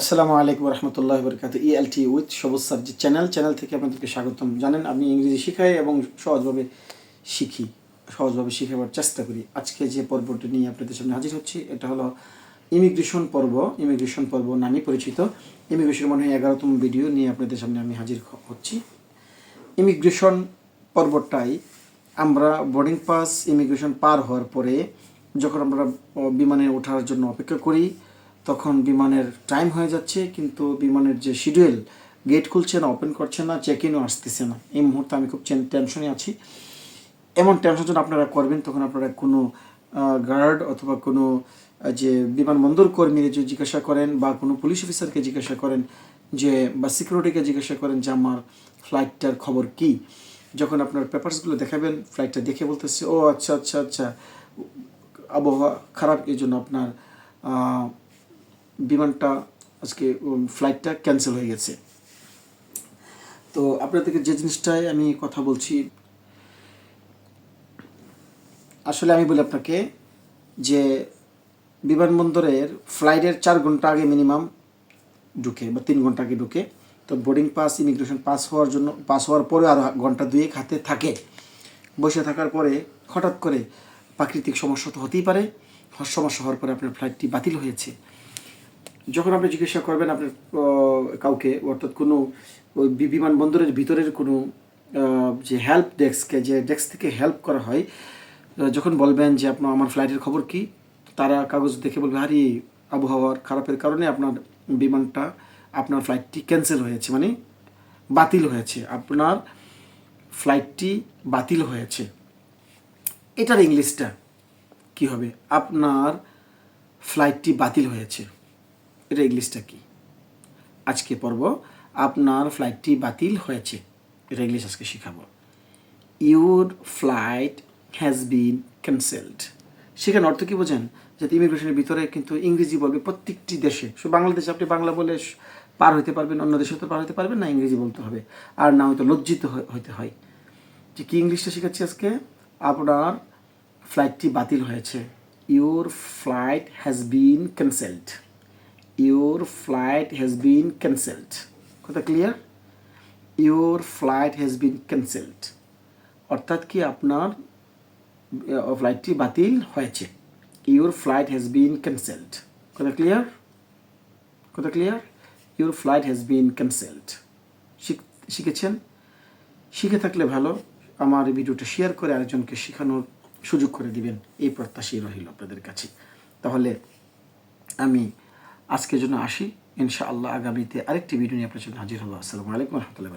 আসসালামু আলাইকুম রহমতুল্লাহ বরকাত ইএলটি উইথ সবুজ যে চ্যানেল চ্যানেল থেকে আপনাদেরকে স্বাগতম। জানেন, আমি ইংরেজি শিখাই এবং সহজভাবে শিখি, সহজভাবে শিখাবার চেষ্টা করি। আজকে যে পর্বটি নিয়ে আপনাদের সামনে হাজির হচ্ছি, এটা হলো ইমিগ্রেশন পর্ব। ইমিগ্রেশন পর্ব নামে পরিচিত। ইমিগ্রেশন মনে হয় এগারোতম ভিডিও নিয়ে আপনাদের সামনে আমি হাজির হচ্ছি। ইমিগ্রেশন পর্বটাই আমরা বোর্ডিং পাস ইমিগ্রেশন পার হওয়ার পরে যখন আমরা বিমানে ওঠার জন্য অপেক্ষা করি তখন বিমানের টাইম হয়ে যাচ্ছে, কিন্তু বিমানের যে শিডিউল গেট খুলছে না ওপেন করছে না চেক ইনও আসতেছে না। এই মুহূর্তে আমি খুব টেনশনে আছি। এমন টেনশন যখন আপনারা করবেন, তখন আপনারা কোনো গার্ড অথবা কোনো যে বিমানবন্দর কর্মীর যে জিজ্ঞাসা করেন বা কোনো পুলিশ অফিসারকে জিজ্ঞাসা করেন যে, বা সিকিউরিটিকে জিজ্ঞাসা করেন যে, আমার ফ্লাইটটার খবর কি? যখন আপনার পেপারসগুলো দেখাবেন ফ্লাইটটা দেখে বলতেছে, ও আচ্ছা আচ্ছা আচ্ছা আবহাওয়া খারাপ, এই জন্য আপনার বিমানটা আজকে ফ্লাইটটা ক্যান্সেল হয়ে গেছে। তো আপনাদেরকে যে জিনিসটাই আমি কথা বলছি, আসলে আমি বলি আপনাকে যে বিমানবন্দরের ফ্লাইটের চার ঘণ্টা আগে মিনিমাম ঢুকে বা তিন ঘণ্টা আগে ঢুকে। তো বোর্ডিং পাস ইমিগ্রেশন পাস হওয়ার জন্য পাস হওয়ার পরে আরও ঘণ্টা দুয়েক হাতে থাকে। বসে থাকার পরে হঠাৎ করে প্রাকৃতিক সমস্যা তো হতেই পারে। সমস্যা হওয়ার পরে আপনার ফ্লাইটটি বাতিল হয়েছে। যখন আপনি জিজ্ঞাসা করবেন আপনার কাউকে, অর্থাৎ কোনো ওই বিমানবন্দরের ভিতরের কোনো যে হেল্প ডেস্ককে যে ডেস্ক থেকে হেল্প করা হয় যখন বলবেন যে আপনার, আমার ফ্লাইটের খবর কি, তারা কাগজ দেখে বলবে, আরে, আবহাওয়ার খারাপের কারণে আপনার বিমানটা, আপনার ফ্লাইটটি ক্যান্সেল হয়েছে মানে বাতিল হয়েছে, আপনার ফ্লাইটটি বাতিল হয়েছে। এটার ইংলিশটা কি হবে? আপনার ফ্লাইটটি বাতিল হয়েছে। এটা ইংলিশটা কি? আজকে পর্ব, আপনার ফ্লাইটটি বাতিল হয়েছে। এটা ইংলিশ আজকে শেখাবো। Your flight has been cancelled সেখানে অর্থ কি বোঝেন? যাতে ইমিগ্রেশনের ভিতরে কিন্তু ইংরেজি বলবে প্রত্যেকটি দেশে। শুধু বাংলাদেশে আপনি বাংলা বলে পার হতে পারবেন, অন্য দেশে তো পার হতে পারবেন না, ইংরেজি বলতে হবে। আর না হয়তো লজ্জিত হইতে হয়। যে কি ইংলিশটা শেখাচ্ছি আজকে? আপনার ফ্লাইটটি বাতিল হয়েছে। Your flight has been cancelled your flight has been cancelled কথা clear your flight has been cancelled অর্থাৎ কি আপনার ফ্লাইটটি বাতিল হয়েছে? Your flight has been cancelled কথা ক্লিয়ার কথা clear your flight has been cancelled শিখেছেন? শিখে থাকলে ভালো। আমার ভিডিওটা শেয়ার করে আরেকজনকে শেখানোর সুযোগ করে দিবেন। এই প্রত্যাশাই রহিল আপনাদের কাছে। তাহলে আমি আজকের জন্য আসি। ইনশাআল্লাহ আগামীতে আরেকটি ভিডিও নিয়ে আপনার জন্য হাজির হব। আসসালামু আলাইকুম রহমতুল্লাহ